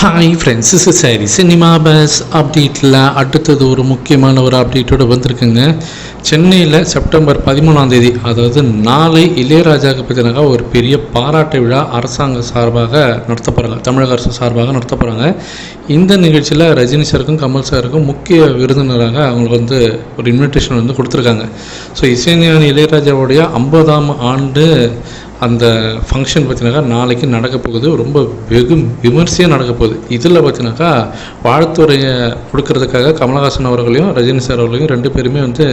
Hi friends is sorry cinema buzz அப்டேட்டில் அடுத்தது ஒரு முக்கியமான ஒரு அப்டேட்டோடு வந்திருக்குங்க. சென்னையில் செப்டம்பர் பதிமூணாம் தேதி அதாவது நாளை இளையராஜாவுக்கு பார்த்தீங்கன்னாக்கா ஒரு பெரிய பாராட்டு விழா அரசாங்க சார்பாக நடத்த போகிறாங்க தமிழக அரசு சார்பாக நடத்த போகிறாங்க இந்த நிகழ்ச்சியில் ரஜினி சாருக்கும் கமல் சாருக்கும் முக்கிய விருந்தினராக அவங்களுக்கு வந்து ஒரு இன்விடேஷன் வந்து கொடுத்துருக்காங்க. ஸோ இசைஞானி இளையராஜாவுடைய ஐம்பதாம் ஆண்டு அந்த ஃபங்க்ஷன் பார்த்தீங்கன்னாக்கா நாளைக்கு நடக்க போகுது. ரொம்ப வெகு விமர்சையாக நடக்க போகுது. இதில் பார்த்தீங்கன்னாக்கா வாழ்த்துறையை கொடுக்கறதுக்காக கமலஹாசன் அவர்களையும் ரஜினி சார் அவர்களையும் ரெண்டு பேருமே வந்து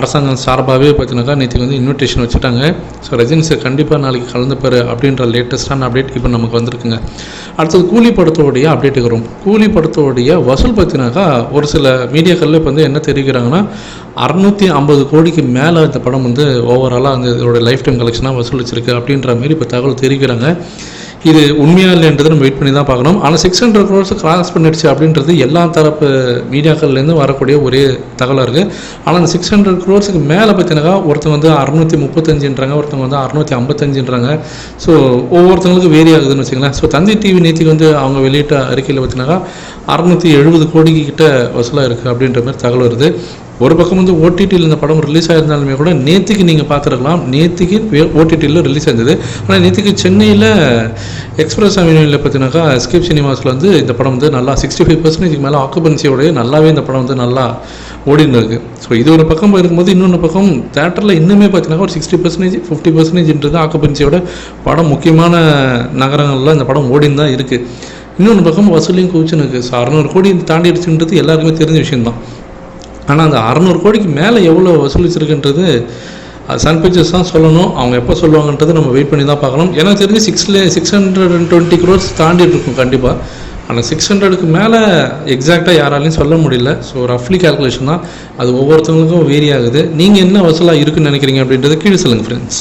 அரசாங்கம் சார்பாகவே பார்த்தீங்கன்னாக்கா நேற்று வந்து இன்விடேஷன் வச்சுட்டாங்க. ஸோ ரஜினி சார் கண்டிப்பாக நாளைக்கு கலந்துப்பார் அப்படின்ற லேட்டஸ்டான அப்டேட் இப்போ நமக்கு வந்திருக்குங்க. அடுத்தது கூலி படத்தோடைய அப்டேட்டுக்கு வரும். கூலி படத்தோடைய வசூல் பார்த்தீங்கன்னாக்கா ஒரு சில மீடியாக்களில் இப்போ வந்து என்ன தெரிவிக்கிறாங்கன்னா அறநூற்றி ஐம்பது கோடிக்கு மேலே இந்த படம் வந்து ஓவராலாக அந்த இதோட லைஃப் டைம் கலெக்ஷனாக வசூலிச்சிருக்கு அப்படின்ற மாதிரி இப்போ தகவல் தெரிவிக்கிறாங்க. இது உண்மையா இல்லைன்றது நம்ம வெயிட் பண்ணி தான் பார்க்கணும். ஆனால் சிக்ஸ் ஹண்ட்ரட் க்ரோர்ஸ் கிராஸ் பண்ணிடுச்சு அப்படின்றது எல்லா தரப்பு மீடியாக்கள்லேருந்து வரக்கூடிய ஒரே தகவலாக இருக்குது ஆனால் அந்த சிக்ஸ் ஹண்ட்ரட் க்ரோர்ஸுக்கு மேலே பார்த்தீங்கன்னா ஒருத்தங்க வந்து அறுநூற்றி முப்பத்தஞ்சுன்றாங்க ஒருத்தவங்க வந்து அறுநூற்றி ஐம்பத்தஞ்சுன்றாங்க. ஸோ ஒவ்வொருத்தவங்களுக்கு வேரி ஆகுதுன்னு வச்சுங்களேன் ஸோ தந்தி டிவி நேற்றுக்கு வந்து அவங்க வெளியிட்ட அறிக்கையில் பார்த்தீங்கன்னா அறுநூற்றி எழுபது கோடிக்கு கிட்ட வசூலாக இருக்குது அப்படின்ற மாதிரி தகவல் வருது. ஒரு பக்கம் வந்து ஓடிடியில் இந்த படம் ரிலீஸ் ஆயிருந்தாலுமே கூட நேற்றுக்கு நீங்கள் பார்த்துருக்கலாம். நேற்றுக்கு ஓடிடியில் ரிலீஸ் ஆயிருந்தது ஆனால் நேற்றுக்கு சென்னையில் எக்ஸ்பிரஸ் அவென்யூவில் பார்த்தீங்கன்னாக்கா எஸ்கேப் சினிமாஸில் வந்து இந்த படம் வந்து நல்லா சிக்ஸ்டி ஃபைவ் பர்சன்டேஜ் மேலே ஆக்குபன்சியோடய நல்லாவே இந்த படம் வந்து நல்லா ஓடின்னு ஸோ இது ஒரு பக்கம் இருக்கும்போது இன்னொன்று பக்கம் தேட்டரில் இன்னுமே பார்த்தீங்கன்னா ஒரு சிக்ஸ்டி பர்சன்டேஜ் ஃபிஃப்டி பர்சன்டேஜ்ன்றது ஆக்குபன்சியோட படம் முக்கியமான நகரங்களில் இந்த படம் ஓடின்னு தான் இருக்குது இன்னொன்று பக்கம் வசூலையும் குவிச்சுன்னு இருக்குது ஸோ அறநூறு கோடி தாண்டிடுச்சுன்றது எல்லாருக்குமே தெரிஞ்ச விஷயம்தான். ஆனால் அந்த அறநூறு கோடிக்கு மேலே எவ்வளோ வசூலிச்சிருக்குன்றது அது சன் பிக்சர்ஸ் தான் சொல்லணும். அவங்க எப்போ சொல்லுவாங்கன்றது நம்ம வெயிட் பண்ணி தான் பார்க்கணும். எனக்கு தெரிஞ்சு சிக்ஸ்ல six hundred and twenty crores தாண்டிட்டு இருக்கும் கண்டிப்பாக ஆனால் சிக்ஸ் ஹண்ட்ரடுக்கு மேலே எக்ஸாக்டாக யாராலையும் சொல்ல முடியல. ஸோ ரஃப்லி கால்குலேஷன் தான். அது ஒவ்வொருத்தவங்களுக்கும் வேரி ஆகுது. நீங்கள் என்ன வசூலாக இருக்குன்னு நினைக்கிறீங்க அப்படின்றது கீழே சொல்லுங்கள் ஃப்ரெண்ட்ஸ்